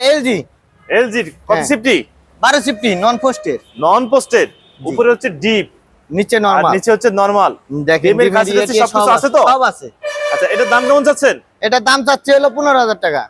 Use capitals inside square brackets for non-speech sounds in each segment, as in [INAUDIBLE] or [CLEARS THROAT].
LG. এলজির কত। সিফটি বারো সিফটি নন পোস্টের নন পোস্টেড উপরে হচ্ছে ডিপ নিচে আর নিচে হচ্ছে নরমাল দেখেন ডিমের ডিম কাছাকাছি দিয়ে সবকিছু আছে তো? সব আছে। আচ্ছা এটার দাম কেমন চাচ্ছেন? এটার দাম চাচ্ছে হলো পনেরো হাজার টাকা।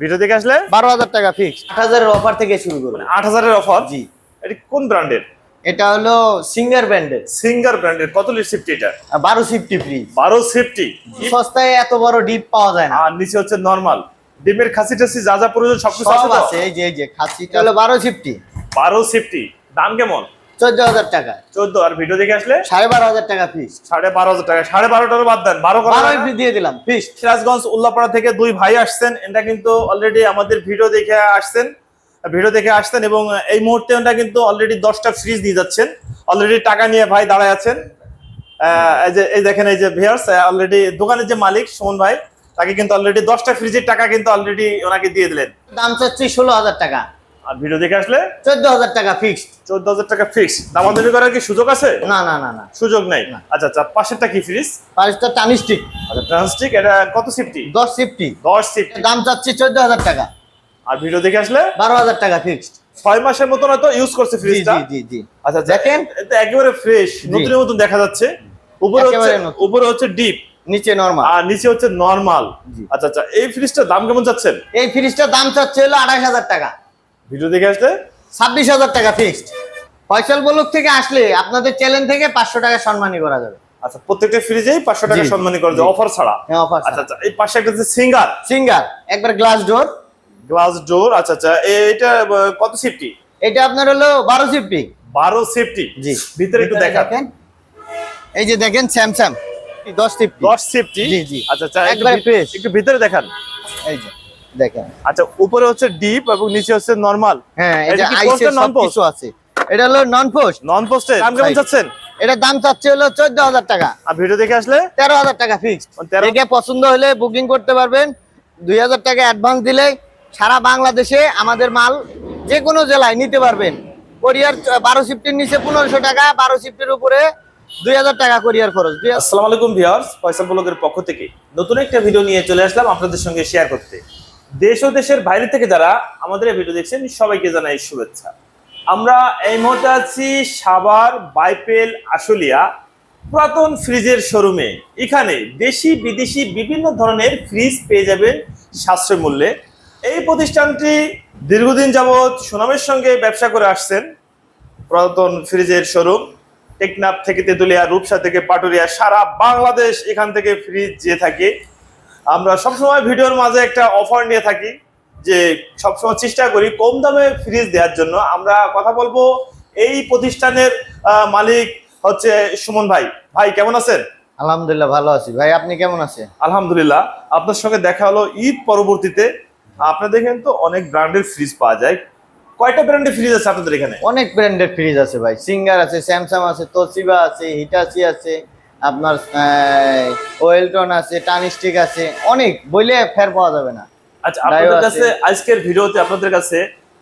ভিডিও দেখে আসলে? বারো হাজার টাকা ফিক্স আট হাজারের অফার থেকে শুরু করব। আট হাজারের অফার জি। এটি কোন ব্র্যান্ডের এটা হলো সিঙ্গার ব্র্যান্ডের সিঙ্গার ব্র্যান্ডের কত লিটার সিফটি এটা? বারো সিফটি ফ্রি বারো সেফটি সস্তায় এত বড় ডিপ পাওয়া যায় না। আর নিচে হচ্ছে নরমাল ডিমের খাসি টাসি যা যা প্রয়োজন সবকিছু সব আছে এই যে এই যে খাসিটা হলো বারো সিফটি বারো সেফটি দাম কেমন? চোদ্দ হাজার টাকা। চোদ্দ আর ভিডিও দেখে আসলে? সাড়ে বারো হাজার টাকা ফিক্স সাড়ে বারো হাজার টাকা সাড়ে বারোটারও বাদ দেন বারো করা বারোই যায় দিয়ে দিলাম ফিক্স সিরাজগঞ্জ উল্লাপাড়া থেকে দুই ভাই আসছেন এটা কিন্তু অলরেডি আমাদের ভিডিও দেখে আসছেন ভিডিও দেখে আসছেন এবং এই মুহূর্তে ওটা কিন্তু অলরেডি দশটা ফ্রিজ দিয়ে যাচ্ছেন। অলরেডি টাকা নিয়ে ভাই দাঁড়ায় আছেন। এই যে এই দেখেন এই যে ভিয়ার্স অলরেডি দোকানের যে মালিক সুমন ভাই তাকে কিন্তু অলরেডি দশটা ফ্রিজের টাকা কিন্তু অলরেডি ওনাকে দিয়ে দিলেন। দাম চাচ্ছি ষোলো হাজার টাকা। আর ভিডিও দেখে আসলে? চোদ্দ হাজার টাকা ফিক্সড চোদ্দ হাজার টাকা ফিক্স দামাদামি করার কি সুযোগ আছে? না না না না। সুযোগ নাই। আচ্ছা আচ্ছা পাশেরটা কি ফ্রিজ পাঁচটা টানিস্টিক আচ্ছা ট্রান্সটিক এটা কত সিফটি দশ সিফটি দশ সিফটি দাম চাচ্ছি চোদ্দ হাজার টাকা। আর ভিডিও দেখে আসলে? বারো হাজার টাকা ফিক্সড ছয় মাসের মতন হয়তো ইউজ করছে ফ্রিজটা জি জি জি। আচ্ছা দেখেন। একেবারে ফ্রেশ নতুনের মতন দেখা যাচ্ছে। উপরে হচ্ছে উপরে হচ্ছে ডিপ নিচে নরমাল আর নিচে হচ্ছে নরমাল আচ্ছা আচ্ছা এই ফ্রিজটার দাম কেমন যাচ্ছেন এই ফ্রিজটার দাম চাচ্ছে হলো আঠাশ হাজার টাকা। ভিডিও দেখে আসলে? ছাব্বিশ হাজার টাকা ফিক্সড ফয়সাল বলুক থেকে আসলে আপনাদের চ্যানেল থেকে পাঁচশো টাকা সম্মানী করা যাবে। আচ্ছা প্রত্যেকটা ফ্রিজেই পাঁচশো টাকা। সম্মানী করে জি। অফার ছাড়া? হ্যাঁ অফার আচ্ছা আচ্ছা এই পাশে একটা হচ্ছে সিঙ্গার সিঙ্গার একবার গ্লাস ডোর গ্লাস ডোর আচ্ছা আচ্ছা এটা কত সেফটি এটা আপনার হলো বারো সিফটি বারো সেফটি জি। ভিতরে একটু দেখান। এই যে দেখেন স্যামসাং দশ সিফটি দশ সেফটি জি, জি। আচ্ছা আচ্ছা একবারে ভি- একটু ভিতরে দেখান। এই যে দেখেন। আচ্ছা উপরে হচ্ছে ডিপ এবং নিচে হচ্ছে নরমাল হ্যাঁ এটা এটা কি আইসের post না সব non-post? কিছু আছে। এটা হলো নন পোস্ট নন পোস্টে দাম কেমন Right. এটার দাম চাচ্ছে হলো চোদ্দ হাজার টাকা। আর ভিডিও দেখে আসলে? তেরো হাজার টাকা ফিক্সড দেখে পছন্দ হলে বুকিং করতে পারবেন। দুই হাজার টাকা অ্যাডভান্স দিলে সারা বাংলাদেশে আমাদের মাল যে কোনো জেলায় নিতে পারবেন। কোরিয়ার বারো শিফটের নিচে পনেরোশো টাকা বারো শিফটের উপরে দুই হাজার টাকা কোরিয়ার খরচ। আসসালামু আলাইকুম ভিউয়ার্স, ফয়সাল ব্লগের পক্ষ থেকে নতুন একটা ভিডিও নিয়ে চলে আসলাম আপনাদের সঙ্গে শেয়ার করতে। দেশ ও দেশের বাইরে থেকে যারা আমাদের এই ভিডিও দেখছেন, সবাইকে জানাই শুভেচ্ছা। আমরা এই মুহূর্তে আছি সাভার বাইপেল আশুলিয়া পুরাতন ফ্রিজের শোরুমে। এখানে দেশি, বিদেশি বিভিন্ন ধরনের ফ্রিজ পেয়ে যাবেন সাশ্রয় মূল্যে। এই প্রতিষ্ঠানটি দীর্ঘদিন যাবৎ সুনামের সঙ্গে ব্যবসা করে আসছেন পুরাতন ফ্রিজের শোরুম। টেকনাফ থেকে তেতুলিয়া রূপসা থেকে পাটুরিয়া সারা বাংলাদেশ এখান থেকে ফ্রিজ যে থাকে। আমরা সবসময় ভিডিওর মাঝে একটা অফার নিয়ে থাকি যে সবসময় চেষ্টা করি কম দামে ফ্রিজ দেওয়ার জন্য। আমরা কথা বলব এই প্রতিষ্ঠানের মালিক হচ্ছে সুমন ভাই। ভাই কেমন আছেন? আলহামদুলিল্লাহ ভালো আছি। ভাই আপনি কেমন আছেন? আলহামদুলিল্লাহ আপনার সঙ্গে দেখা হলো ঈদ পরবর্তীতে। আপনি দেখেন তো অনেক ব্র্যান্ডের ফ্রিজ পাওয়া যায়। কয়টা ব্র্যান্ডের ফ্রিজ আছে আপনাদের এখানে? অনেক ব্র্যান্ডের ফ্রিজ আছে ভাই। সিঙ্গার আছে স্যামসাং আছে তোসিবা আছে হিটাচি আছে আপনার ওয়েলটন আছে টানিস্টিক আছে অনেক। বইলে ফের পাওয়া যাবে না। আচ্ছা আপনাদের কাছে আজকের ভিডিওতে আপনাদের কাছে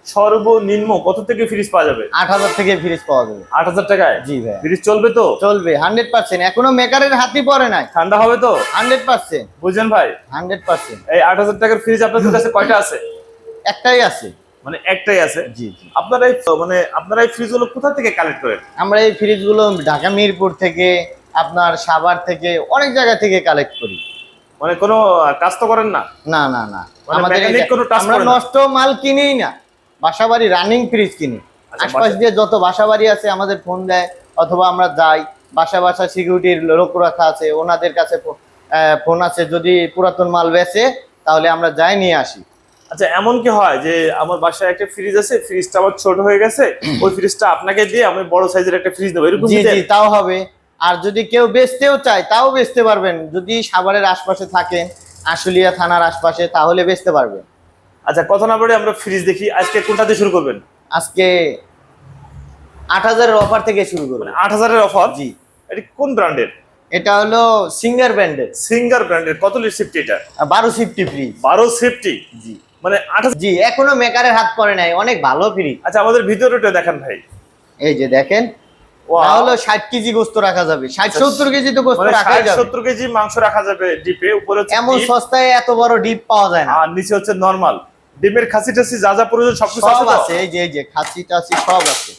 সর্বনিম্ন কত থেকে ফ্রিজ পাওয়া যাবে? আট হাজার থেকে ফ্রিজ পাওয়া যাবে। আট হাজার টাকায়? জি ভাই। ফ্রিজ চলবে তো? চলবে হান্ড্রেড পার্সেন্ট এখনও মেকারের হাতি পড়ে নাই। ঠান্ডা হবে তো? হান্ড্রেড পার্সেন্ট বুঝছেন ভাই। হান্ড্রেড পার্সেন্ট এই আট হাজার টাকার ফ্রিজ আপনাদের কাছে কয়টা আছে? একটাই আছে। মানে একটাই আছে। জি জি। আপনারা মানে আপনারা এই ফ্রিজগুলো কোথা থেকে কালেক্ট করেন? আমরা এই ফ্রিজগুলো ঢাকা মিরপুর থেকে আপনার সাভার থেকে অনেক জায়গা থেকে কালেক্ট করি। মানে কোনো কাজ তো করেন না? না না না। মানে আমাদের আমরা নষ্ট মাল কিনিই না। বাসাবাড়ি রানিং ফ্রিজ কিনি। আচ্ছা, আশপাশ বাসা- দিয়ে যত বাসাবাড়ি আছে আমাদের ফোন দেয় অথবা আমরা যাই। বাসা বাসা সিকিউরিটির লোক রাখা আছে ওনাদের কাছে ফোন আছে যদি পুরাতন মাল বেচে তাহলে আমরা যাই নিয়ে আসি। আচ্ছা এমন কি হয় যে আমার বাসায় একটা ফ্রিজ আছে ফ্রিজটা আমার ছোট হয়ে গেছে [CLEARS THROAT] ওই ফ্রিজটা আপনাকে দিয়ে আমি বড় সাইজের একটা ফ্রিজ দেবো এরকম তাও হবে। আর যদি কেউ বেচতেও চায় তাও বেচতে পারবেন। যদি সাভারের আশপাশে থাকেন আশুলিয়া থানার আশপাশে তাহলে বেচতে পারবেন। আচ্ছা কথা না বলে আমরা ফ্রিজ দেখি আজকে কোনটা দিয়ে শুরু করবেন? আজকে আট হাজারের অফার থেকে শুরু করবেন মানে আট হাজারের অফার জি। এটা কোন ব্র্যান্ডের এটা হলো সিঙ্গার ব্র্যান্ডের সিঙ্গার ব্র্যান্ডের কত লিটার সিফটি এটা? বারো সিফটি ফ্রি বারো সেফটি জি। মানে হাজার জি এখনও মেকারের হাত পড়ে নাই অনেক ভালো ফ্রি আচ্ছা আমাদের ভিডিওটা দেখান ভাই। এই যে দেখেন. তাহলে ষাট কেজি গোস্ত রাখা যাবে। ষাট সত্তর কেজি তো গোস্ত মানে যাবে। সত্তর কেজি মাংস রাখা যাবে ডিপে উপরে এমন সস্তায় এত বড় ডিপ পাওয়া যায় না। আর নিচে হচ্ছে নরমাল ডিমের খাসি টাসি যা যা প্রয়োজন সবকিছু সব আছে এই যে এই যে খাসি টাসি সব আছে।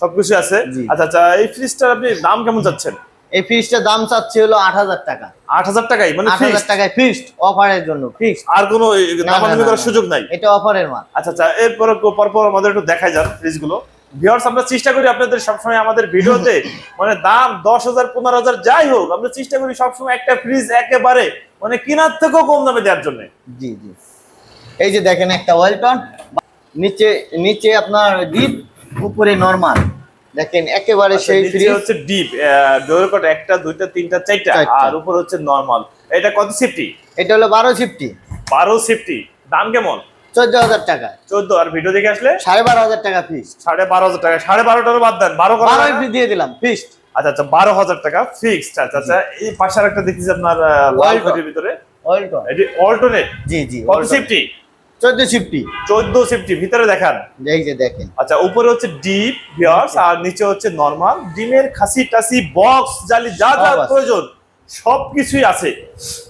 সবকিছু আছে? আচ্ছা আচ্ছা এই ফ্রিজটার আপনি দাম কেমন চাচ্ছেন? এই ফিসটার দাম চাচ্ছে হলো আট হাজার টাকা। আট হাজার টাকাই মানে আট হাজার টাকায় ফিক্সড অফারের জন্য ফিক্সড আর কোনো দামাদামি করার সুযোগ নাই? এটা অফারের মাল। আচ্ছা আচ্ছা এরপর পরপর আমাদের একটু দেখাই যান ফ্রিজগুলো ভিউয়ার্স আমরা চেষ্টা করি আপনাদের সবসময় আমাদের ভিডিওতে [LAUGHS] মানে দাম দশ হাজার পনেরো হাজার যাই হোক আমরা চেষ্টা করি সবসময় একটা ফ্রিজ একেবারে মানে কেনার থেকেও কম দামে দেওয়ার জন্য। জি জি। এই যে দেখেন একটা ওয়েলটন নিচে নিচে আপনার ডিপ উপরে নরমাল দেখেন একেবারে সেই নিচে ফ্রিজ আচ্ছা, হচ্ছে ডিপ কট একটা দুইটা তিনটা চারটা। আর উপর হচ্ছে নরমাল এটা কত সিফটি এটা হলো বারো ফিফটি বারো সিফটি দাম কেমন? চোদ্দ হাজার টাকা। চোদ্দ আর ভিডিও দেখে আসলে? সাড়ে বারো হাজার টাকা ফিস সাড়ে বারো হাজার টাকা। সাড়ে বারোটারও বাদ দেন। বারো করা বারো দিয়ে দিলাম ফিস্ট আচ্ছা আচ্ছা বারো হাজার টাকা ফিক্সড আচ্ছা আচ্ছা এই পাশে একটা দেখতেছি আপনার লাল ভিতরে। ওয়েলটন এটি অল্টারনেট জি জি কত সেফটি চোদ্দ ফিফটি চোদ্দ ভিতরে দেখান। এই যে দেখেন। আচ্ছা উপরে হচ্ছে ডিপ আর নিচে হচ্ছে নর্মাল ডিমের খাসি টাসি বক্স জালি যা যা প্রয়োজন সবকিছুই আছে।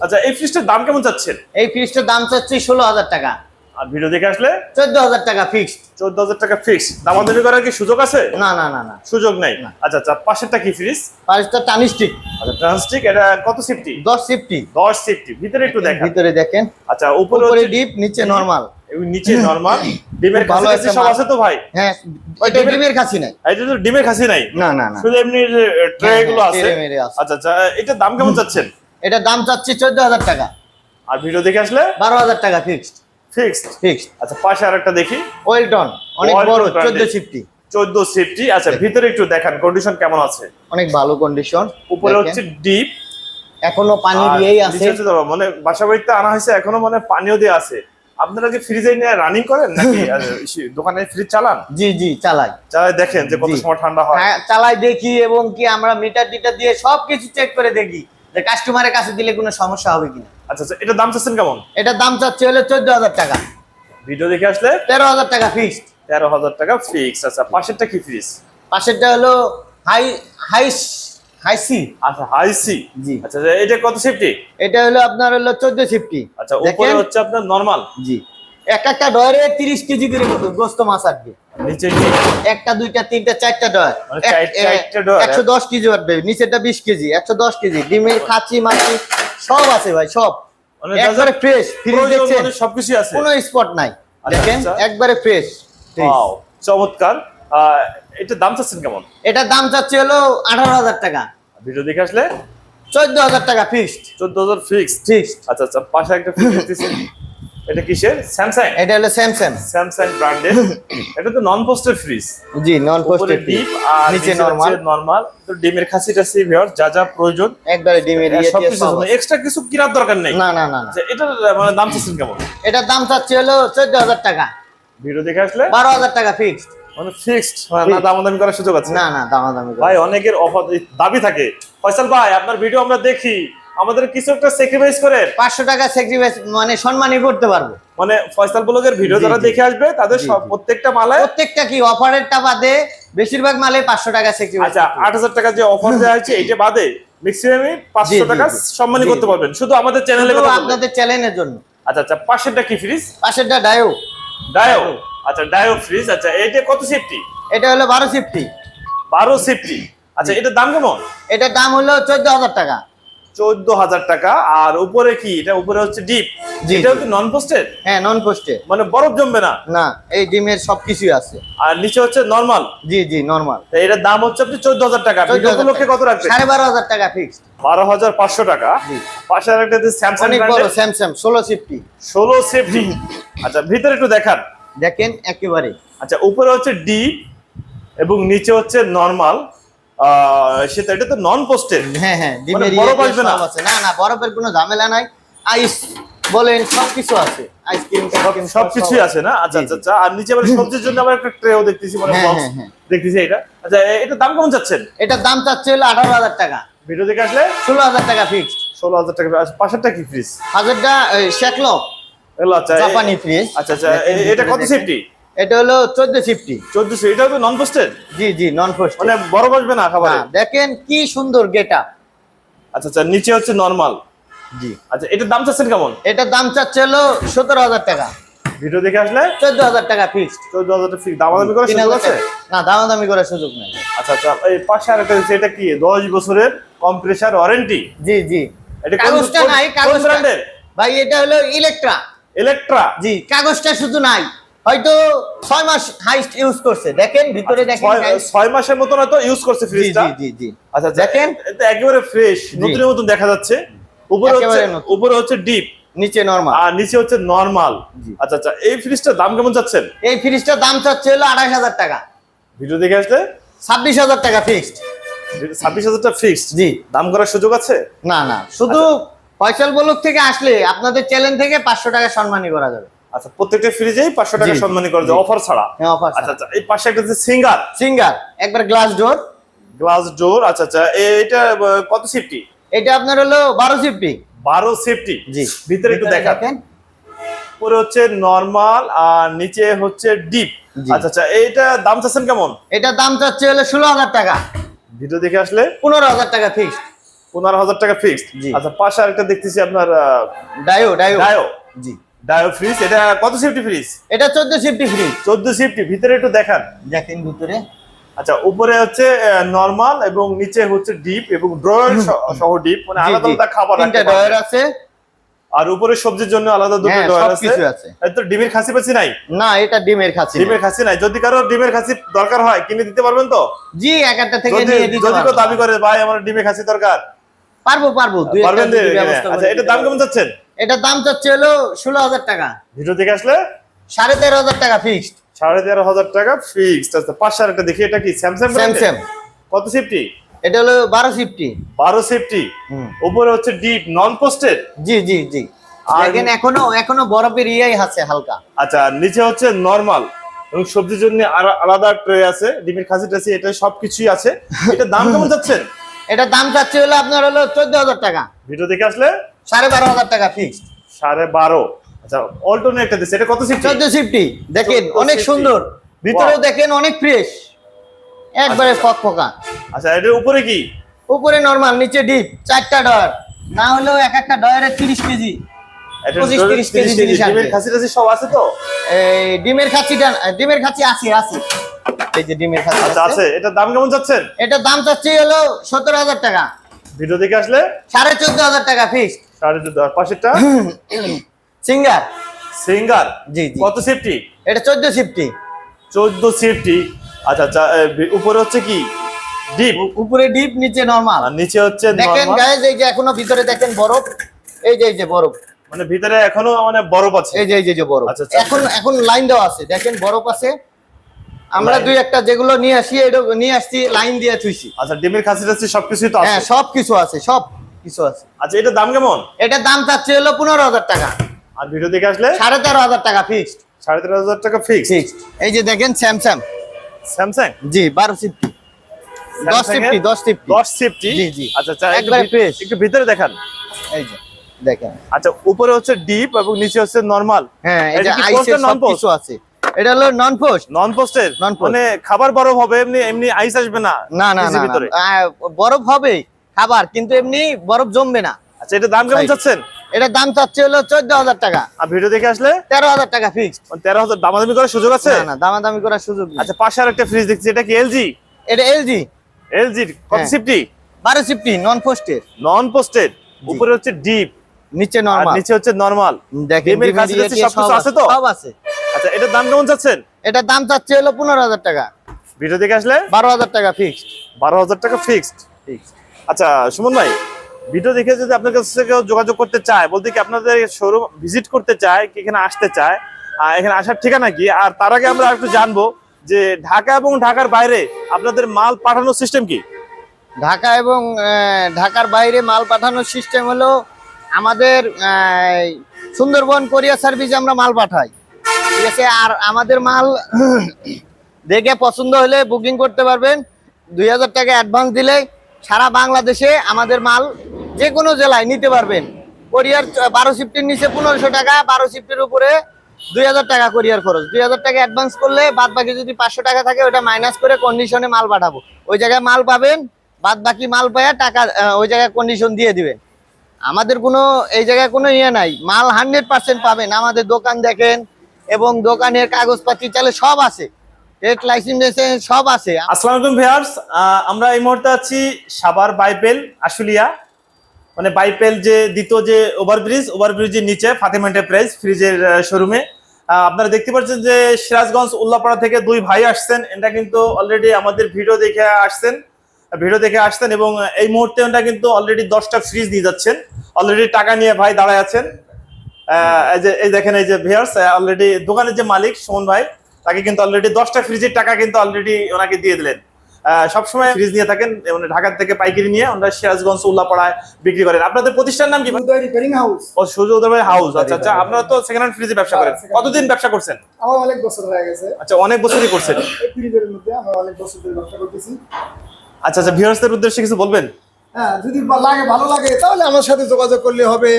আচ্ছা এই ফ্রিজটার দাম কেমন চাচ্ছেন? এই ফ্রিজটার দাম চাচ্ছি ষোলো হাজার টাকা। আর ভিডিও দেখে আসলে? চোদ্দ হাজার টাকা ফিক্সড চোদ্দ হাজার টাকা ফিক্স দামাদামি করার কি সুযোগ আছে? না না না না। সুযোগ নাই। আচ্ছা আচ্ছা পাশেরটা কি ফ্রিজ পাঁচটা টানিস্টিক আচ্ছা ট্রান্সটিক এটা কত সেফটি দশ ফিফটি দশ সেফটি ভিতরে একটু দেখান। ভিতরে দেখেন। আচ্ছা উপরে উপরে ডিপ নিচে নরমাল নিচে নরমাল ডিমের ভালো খাসি সব আছে তো ভাই? হ্যাঁ ওইটা ডিমের- খাসি নাই। এটা তো ডিমের খাসি নাই? না না না। শুধু এমনি ট্রে হ্যাঁ, গুলো আছে? আছে। আচ্ছা আচ্ছা এটার দাম কেমন চাচ্ছেন? এটার দাম চাচ্ছি চোদ্দ হাজার টাকা। আর ভিডিও দেখে আসলে? বারো হাজার টাকা ফিক্সড ফিক্সড ফিক্সড আচ্ছা পাশে আরেকটা দেখি। অনেক বড় branded। চোদ্দ ফিফটি চোদ্দ সেফটি আচ্ছা ভিতরে একটু দেখান কন্ডিশন কেমন আছে? অনেক ভালো কন্ডিশন উপরে হচ্ছে ডিপ এখনও পানি দিয়েই আছে। মানে বাসা বাড়িতে আনা হয়েছে এখনও মানে পানিও দিয়ে আছে। আপনারা কি ফ্রিজে নিয়ে রানিং করেন নাকি [LAUGHS] দোকানে ফ্রিজ চালান? জি জি চালাই। চালাই দেখেন যে কত সময় ঠান্ডা হয়। হ্যাঁ, চালাই দেখি এবং কি আমরা মিটার টিটার দিয়ে সবকিছু চেক করে দেখি যে কাস্টমারের কাছে দিলে কোনো সমস্যা হবে কিনা। আচ্ছা আচ্ছা এটার দাম চাচ্ছেন কেমন? এটার দাম চাচ্ছে হলো চোদ্দ হাজার টাকা। ভিডিও দেখে আসলে? তেরো হাজার টাকা ফিক্সড তেরো হাজার টাকা ফিক্স আচ্ছা পাশেরটা কি ফ্রিজ পাশেরটা হলো হাই হাই হাই সি আচ্ছা হাই সি জি। আচ্ছা আচ্ছা, এটা কত সেফটি এটা হলো আপনার হলো চোদ্দ ফিফটি আচ্ছা উপরে হচ্ছে আপনার নরমাল জি। এক একটা ডয়ারে তিরিশ কেজি করে গোস্ত মাছ আসবে। নিচে একটা দুইটা তিনটা চারটা ডয়ার মানে চার- চারটা ডয়ার, একশো দশ কেজি আসবে নিচেরটা বিশ কেজি একশো দশ কেজি। ডিমের খাচি মাছি সব আছে ভাই সব। মানে একবারে ফ্রেশ ফ্রিজ দেখছেন? মানে সবকিছু আছে। কোনো স্পট নাই। আচ্ছা, দেখেন আচ্ছা। একবারে ফ্রেশ ওয়াও চমৎকার। এটা এটার দাম চাচ্ছেন কেমন? এটা দাম চাচ্ছে হলো আঠারো হাজার টাকা। ভিডিও দেখে আসলে? চোদ্দ হাজার টাকা ফিক্সড চোদ্দ হাজার ফিক্সড ফিক্সড আচ্ছা আচ্ছা পাশে একটা ফিক্সড দেখতেছি। এটা কিসের? স্যামসাং এটা হলো স্যামসাং স্যামসাং ব্র্যান্ডের এটা তো নন পোস্টের ফ্রিজ জি নন পোস্টেড ডিপ আর নিচে নরমাল নরমাল তো ডিমের খাসি টাসি ভিউয়ার যা যা প্রয়োজন। একবারে ডিমের ইয়ে সব আছে। এক্সট্রা কিছু কেনার দরকার নেই। না না না এটার মানে দাম চাচ্ছেন কেমন? এটার দাম চাচ্ছে হলো চোদ্দ হাজার টাকা। ভিডিও দেখে আসলে? বারো হাজার টাকা ফিক্সড মানে ফিক্সড না দাম দামি করার সুযোগ আছে। না না দামাদামি করে। ভাই অনেকের অফার দাবি থাকে। ফয়সাল ভাই আপনার ভিডিও আমরা দেখি। আমাদের কিছু একটা স্যাক্রিফাইস করে পাঁচশো টাকা স্যাক্রিফাইস মানে সম্মানই করতে পারব। মানে ফয়সাল ব্লগের ভিডিও যারা দেখে আসবে তাদের সব প্রত্যেকটা মালায় প্রত্যেকটা কি অফারেরটা বাদে বেশিরভাগ মালে পাঁচশো টাকা স্যাক্রিফাইস আচ্ছা আট হাজার টাকা যে অফার দেওয়া হয়েছে এটা বাদে ম্যাক্সিমামই জি, পাঁচশো জি, টাকা জি। সম্মানী জি, করতে পারবেন। শুধু আমাদের চ্যানেলে কথা আপনাদের চ্যালেঞ্জের জন্য। আচ্ছা আচ্ছা পাশেরটা কি ফ্রিজ পাশেরটা ডায়ো ডায়ো আচ্ছা ডায়ো ফ্রিজ আচ্ছা এইটা কত সেফটি এটা হলো বারো ফিফটি বারো সেফটি আচ্ছা এটার দাম কেমন? এটার দাম হলো চোদ্দ হাজার টাকা। চোদ্দ হাজার টাকা আর উপরে কি? এটা উপরে হচ্ছে ডিপ। এটা হচ্ছে নন পোস্টেড হ্যাঁ নন পোস্টে মানে বরফ জমবে না? না এই ডিমের সবকিছুই আছে। আর নিচে হচ্ছে নর্মাল জি জি নর্মাল এটার দাম হচ্ছে আপনি চোদ্দ হাজার টাকা। উপলক্ষে কত রাখবেন? সাড়ে বারো হাজার টাকা ফিক্সড বারো হাজার পাঁচশো টাকা। পাশে একটা স্যামসাং বড় স্যামসাং ষোলো ফিফটি ষোলো সেফটি আচ্ছা ভিতরে একটু দেখান। দেখেন একেবারে। আচ্ছা উপরে হচ্ছে ডিপ এবং নিচে হচ্ছে নর্মাল সেটা এটা তো নন পোস্টেড হ্যাঁ হ্যাঁ মানে বরফ ইয়ে আসবে না? না না বরফের কোনো ঝামেলা নাই। আইস বলেন সবকিছু আছে। আইসক্রিম সবকিছুই আছে না? আচ্ছা আচ্ছা আচ্ছা। আর নিচে আবার সবজির জন্য আবার একটা ট্রেও দেখতেছি মানে হ্যাঁ, বক্স হ্যাঁ, হ্যাঁ। দেখতেছি এটা। আচ্ছা এ- এটার দাম কেমন যাচ্ছেন এটার দাম চাচ্ছে হলো আঠারো হাজার টাকা। ভিডিও দেখে আসলে? ষোলো হাজার টাকা ফিক্সড ষোলো হাজার টাকা পাশেরটা কি ফ্রিজ হাজারটা শেখলো আচ্ছা জাপানি ফ্রিজ আচ্ছা আচ্ছা এটা কত সেফটি এটা হলো চোদ্দ ফিফটি চোদ্দশো এটাও তো নন পোস্টেড জি জি নন পোস্ট মানে বড় বসবে না খাবারে? দেখেন কি সুন্দর গেটা। আচ্ছা আচ্ছা নিচে হচ্ছে নর্মাল জি। আচ্ছা এটার দাম চাচ্ছেন কেমন? এটার দাম চাচ্ছে হলো সতেরো হাজার টাকা। ভিডিও দেখে আসলে? চোদ্দ হাজার টাকা ফিক্সড চোদ্দ হাজার টাকা ফিক্স দামাদামি করার সুযোগ আছে? না দামাদামি করার সুযোগ নেই। আচ্ছা আচ্ছা এই পাশে আরেকটা দিচ্ছে এটা কি? দশ বছরের কম্প্রেসার ওয়ারেন্টি জি জি। এটা কাগজটা নাই ব্র্যান্ডের ভাই এটা হলো ইলেকট্রা ইলেকট্রা জি কাগজটা শুধু নাই। হয়তো ছয় মাস হাইস্ট ইউজ করছে। দেখেন ভিতরে দেখেন ছয় মাসের মতন হয়তো ইউজ করছে ফ্রিজটা জি জি জি। আচ্ছা দেখেন। এটা একেবারে ফ্রেশ নতুনের মতন দেখা যাচ্ছে। উপরে হচ্ছে উপরে হচ্ছে ডিপ নিচে নরমাল আর নিচে হচ্ছে নরমাল আচ্ছা আচ্ছা এই ফ্রিজটার দাম কেমন যাচ্ছেন এই ফ্রিজটার দাম চাচ্ছে হলো হাজার টাকা। ভিডিও দেখে আসলে? ছাব্বিশ হাজার টাকা ফিক্সড ছাব্বিশ ফিক্সড জি। দাম করার সুযোগ আছে? না না শুধু ফয়সাল বলক থেকে আসলে আপনাদের চ্যানেল থেকে পাঁচশো টাকা সম্মানী করা যাবে। আচ্ছা প্রত্যেকটা ফ্রিজেই পাঁচশো টাকা। সম্মানী করা যায় অফার ছাড়া। হ্যাঁ অফার আচ্ছা আচ্ছা এই পাশে একটা সিঙ্গার। সিঙ্গার একবার গ্লাস ডোর। গ্লাস ডোর আচ্ছা আচ্ছা এটা কত সেফটি এটা আপনার হলো বারো ফিফটি বারো সেফটি জি। ভিতরে একটু দেখা দেখেন। উপরে হচ্ছে নরমাল আর নিচে হচ্ছে ডিপ আচ্ছা আচ্ছা এইটা দাম চাচ্ছেন কেমন? এটা দাম চাচ্ছে হলো ষোলো হাজার টাকা। ভিডিও দেখে আসলে? পনেরো হাজার টাকা ফিক্সড পনেরো হাজার টাকা ফিক্সড জি। আচ্ছা পাশে আরেকটা দেখতেছি আপনার ডায়ো ডায়ো ডায়ো জি। ডায়ো ফ্রিজ এটা কত সেফটি ফ্রিজ এটা চোদ্দ ফিফটি ফ্রি চোদ্দ সেফটি ভিতরে একটু দেখান। দেখেন ভিতরে। আচ্ছা উপরে হচ্ছে নরমাল এবং নিচে হচ্ছে ডিপ এবং ড্রয়ার সহ ডিপ মানে আলাদা আলাদা খাবার তিনটা পারবেন। আছে। আর উপরে সবজির জন্য আলাদা দুটো ডয়ার আছে। এই ডিমের খাসি পাচ্ছি নাই? না এটা ডিমের খাচ্ছি ডিমের খাসি নাই। যদি কারও ডিমের খাসি দরকার হয় কিনে দিতে পারবেন তো? জি এক একটা থেকে নিয়ে দিতে যদি কেউ দাবি করে ভাই আমার ডিমের খাসি দরকার। পারব পারব পারবেন আচ্ছা এটা দাম কেমন যাচ্ছেন এটার দাম চাচ্ছে হলো ষোলো হাজার টাকা। ভিডিও দেখে আসলে? সাড়ে তেরো হাজার টাকা ফিক্সড সাড়ে তেরো হাজার টাকা ফিক্সড আচ্ছা পাঁচশো একটা দেখি এটা কি স্যামসাং স্যামসাং কত সেফটি এটা হলো বারো সিফটি বারো সেফটি উপরে হচ্ছে ডিপ নন পোস্টেড জি জি। জি দেখেন এখনও এখনও বরফের ইয়াই আছে হালকা। আচ্ছা নিচে হচ্ছে নরমাল এবং সবজির জন্য আলাদা ট্রে আছে ডিমের খাসি টাসি এটা সবকিছুই আছে। এটা দাম কেমন [LAUGHS] যাচ্ছেন এটা দাম চাচ্ছে হলো আপনার হলো চোদ্দ হাজার টাকা। ভিডিও দেখে আসলে? সাড়ে বারো হাজার টাকা ফিক্সড সাড়ে বারো। আচ্ছা অল্টনে একটা দিচ্ছে এটা কত সেফটি চোদ্দ ফিফটি দেখেন অনেক সুন্দর। ভিতরেও দেখেন অনেক ফ্রেশ একবারে ফক ফকা আচ্ছা এটার উপরে কি? উপরে নরমাল নিচে ডিপ চারটা ডয়ার না হলেও এক একটা ডয়ারে তিরিশ কেজি এটা 25, 30 কেজি ডিমের খাসি টাসি সব আছে তো? এই ডিমের খাচ্ছিটা ডিমের খাচ্ছি আছে আছে। এই যে ডিমের খাচ্ছি আচ্ছা আছে। এটার দাম কেমন যাচ্ছেন? এটার দাম চাচ্ছি হলো সতেরো হাজার টাকা। ভিডিও দেখে আসলে? সাড়ে চোদ্দ হাজার টাকা ফিক্স সাড়ে চোদ্দ আর পাশেরটা? সিঙ্গার। সিঙ্গার? জি জি। কত সেফটি এটা চোদ্দ ফিফটি চোদ্দ সেফটি আচ্ছা আচ্ছা উপরে হচ্ছে কি? ডিপ। উপরে ডিপ নিচে নরমাল আর নিচে হচ্ছে দেখেন normal। এই যে এখনও ভিতরে দেখেন বরফ। এই যে এই যে বরফ। মানে ভিতরে এখনও মানে বরফ আছে। এই যে এই যে যে বরফ। আচ্ছা, আচ্ছা। এখন এখন লাইন দেওয়া আছে। দেখেন বরফ আছে। আমরা দুই একটা যেগুলো নিয়ে আসি এটা নিয়ে আসছি লাইন দিয়ে থুইছি। আচ্ছা ডিমের খাসি টাসি সবকিছুই তো হ্যাঁ আছে? সব কিছু আছে সব কিছু আছে। আচ্ছা এটার দাম কেমন? এটার দাম চাচ্ছে হলো পনেরো হাজার টাকা। আর ভিডিও দেখে আসলে? সাড়ে তেরো হাজার টাকা ফিক্সড সাড়ে তেরো হাজার টাকা ফিক্স ফিক্সড এই যে দেখেন স্যামসাং স্যামসাং জি বারো ফিফটি দশ ফিফটি দশ ফিফটি দশ সেফটি জি, জি। আচ্ছা আচ্ছা একবারে ভি- একটু ভিতরে দেখান। এই যে দেখেন। আচ্ছা উপরে হচ্ছে ডিপ এবং নিচে হচ্ছে নরমাল হ্যাঁ এটা আইসের সব কিছু আছে। এটা হলো নন পোস্ট নন পোস্টের। মানে খাবার বরফ হবে এমনি এমনি আইস আসবে না না না ভিতরে? বরফ হবে খাবার কিন্তু এমনি বরফ জমবে না। আচ্ছা এটা দাম কেমন চাচ্ছেন? এটার দাম চাচ্ছে হলো চোদ্দ হাজার টাকা। আর ভিডিও দেখে আসলে? তেরো হাজার টাকা ফিক্সড মানে তেরো হাজার দামাদামি করার সুযোগ আছে? না দামাদামি করার সুযোগ আচ্ছা পাশে আর একটা ফ্রিজ দেখছি এটা কি এলজি এটা এলজি এলজি কত হ্যাঁ। সিফটি বারো ফিফটি নন পোস্টের নন পোস্টেড উপরে হচ্ছে ডিপ নিচে নরমাল নিচে হচ্ছে নরমাল দেখেন কাছে সব আছে। তো? সব আছে। আচ্ছা এটার দাম কেমন চাচ্ছেন? এটার দাম চাচ্ছে হলো পনেরো হাজার টাকা। ভিডিও দেখে আসলে? বারো হাজার টাকা ফিক্সড বারো হাজার টাকা ফিক্সড আচ্ছা সুমন ভাই ভিডিও দেখে যদি আপনার কাছে কেউ যোগাযোগ করতে চায় বলতে কি আপনাদের শোরুম ভিজিট করতে চায় কি এখানে আসতে চায় আর এখানে আসার ঠিকানা কি? আর তার আগে আমরা একটু জানব যে ঢাকা এবং ঢাকার বাইরে আপনাদের মাল পাঠানোর সিস্টেম কি? ঢাকা এবং ঢাকার বাইরে মাল পাঠানোর সিস্টেম হলো আমাদের সুন্দরবন কোরিয়ার সার্ভিসে আমরা মাল পাঠাই। আর আমাদের মাল দেখে পছন্দ হলে বুকিং করতে পারবেন। দুই হাজার টাকা অ্যাডভান্স দিলে সারা বাংলাদেশে আমাদের মাল যে কোনো জেলায় নিতে পারবেন। কোরিয়ার বারো শিফটের নিচে পনেরোশো টাকা, বারো শিফটের উপরে দুই হাজার টাকা কোরিয়ার খরচ। দুই হাজার টাকা অ্যাডভান্স করলে বাদ বাকি যদি পাঁচশো টাকা থাকে, ওটা মাইনাস করে কন্ডিশনে মাল পাঠাবো। ওই জায়গায় মাল পাবেন বাদ বাকি মাল পাইয়া টাকা ওই জায়গায় কন্ডিশন দিয়ে দিবেন। আমাদের কোনো, এই জায়গায় কোনো ইয়ে নাই। মাল হান্ড্রেড পার্সেন্ট পাবেন। আমাদের দোকান দেখেন এবং দোকানের কাগজপাতি চালে সব আছে। ট্রেড লাইসেন্স সব আছে। আসসালামু আলাইকুম ভিউয়ার্স আমরা এই মুহূর্তে আছি সাভার বাইপেল, আশুলিয়া। মানে বাইপেল যে দ্বিতীয় যে ওভারব্রিজ, ওভারব্রিজের নিচে ফাতেমা এন্টারপ্রাইজ ফ্রিজের শোরুমে। আপনারা দেখতে পাচ্ছেন যে সিরাজগঞ্জ উল্লাপাড়া থেকে দুই ভাই আসছেন এটা কিন্তু অলরেডি আমাদের ভিডিও দেখে আসছেন, ভিডিও দেখে আসছেন এবং এই মুহূর্তে ওটা কিন্তু অলরেডি দশটা ফ্রিজ নিয়ে যাচ্ছেন। অলরেডি টাকা নিয়ে ভাই দাঁড়ায় আছেন। এই দেখেন এই যে ভিয়ার্স অলরেডি দোকানের যে মালিক সুমন ভাই তাকে কিন্তু অলরেডি দশটা ফ্রিজের টাকা কিন্তু অলরেডি ওনাকে দিয়ে দিলেন। সবসময় ফ্রিজ নিয়ে থাকেন মানে ঢাকা থেকে পাইকারি নিয়ে ওনারা সিরাজগঞ্জ উল্লাপাড়ায় বিক্রি করেন। আপনাদের প্রতিষ্ঠান নাম কি? রিপেয়ারিং হাউস ও সুযোগ ভাই হাউস আচ্ছা আচ্ছা আপনারা তো সেকেন্ড হ্যান্ড ফ্রিজে ব্যবসা করেন। হ্যাঁ। কতদিন ব্যবসা করছেন? আমার অনেক বছর হয়ে গেছে। আচ্ছা অনেক বছরই করছেন। ফ্রিজের মধ্যে আমরা অনেক বছর ধরে ব্যবসা করতেছি। আচ্ছা আচ্ছা ভিউয়ার্সদের উদ্দেশ্যে কিছু বলবেন? হ্যাঁ যদি লাগে ভালো লাগে তাহলে আমার সাথে যোগাযোগ করলে হবে।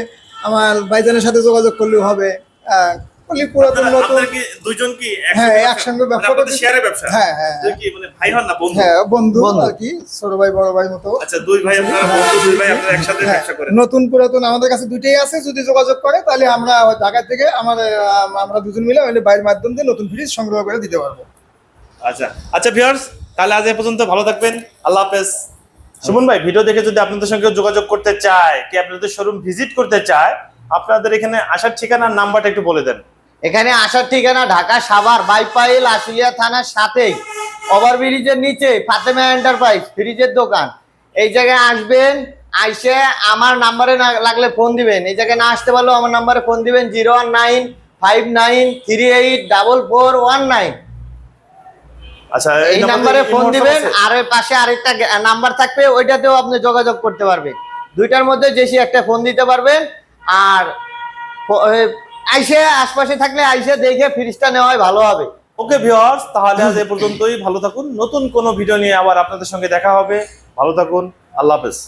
আমার ভাইজানের সাথে যোগাযোগ করলে হবে হ্যাঁ, করলে পুরাতন নতুন দুইজন কি হ্যাঁ একসঙ্গে ব্যবসা আপনাদের শেয়ারে ব্যবসা? হ্যাঁ হ্যাঁ কি মানে ভাই হন না বন্ধু? হ্যাঁ বন্ধু বন্ধু। আর কি ছোট ভাই বড় ভাই মতো। আচ্ছা দুই ভাই আপনারা বন্ধু দুই ভাই আপনারা একসাথে হ্যাঁ, ব্যবসা করেন। নতুন পুরাতন আমাদের কাছে দুইটাই আছে যদি যোগাযোগ করে তাহলে আমরা ঢাকা থেকে আমাদের আহ, আমরা দুজন মিলে হলে বাইরের মাধ্যম দিয়ে নতুন ফ্রিজ সংগ্রহ করে দিতে পারব। আচ্ছা আচ্ছা ভিউয়ার্স তাহলে আজ এ পর্যন্ত ভালো থাকবেন। আল্লাহ হাফেজ। সুমন ভাই ভিডিও দেখে যদি আপনাদের সঙ্গে যোগাযোগ করতে চায়, কি আপনাদের শোরুম ভিজিট করতে চায়, আপনাদের এখানে আসার ঠিকানার নাম্বারটা একটু বলে দেন। এখানে আসার ঠিকানা ঢাকা সাভার, বাইপাইল, আশুলিয়া থানার সাথেই। ওভারব্রিজের নিচে, ফাতেমা এন্টারপ্রাইজ ফ্রিজের দোকান। এই জায়গায় আসবেন, আইসে আমার নাম্বারে লাগলে ফোন দিবেন। এই জায়গায় না আসতে পারলেও আমার নাম্বারে ফোন দিবেন zero one nine five nine three eight double four one nine আচ্ছা এই নাম্বারে ফোন দিবেন আর পাশে আরেকটা নাম্বার থাকবে ওইটাতেও আপনি যোগাযোগ করতে পারবেন। দুইটার মধ্যে যেসি একটা ফোন দিতে পারবেন আর আইসে আশপাশে থাকলে আইসে দেখে ফ্রিজটা নেওয়াই ভালো হবে। ওকে ভিউয়ার্স তাহলে আজ এ পর্যন্তই। ভালো থাকুন। নতুন কোনো ভিডিও নিয়ে আবার আপনাদের সঙ্গে দেখা হবে। ভালো থাকুন। আল্লাহ হাফেজ।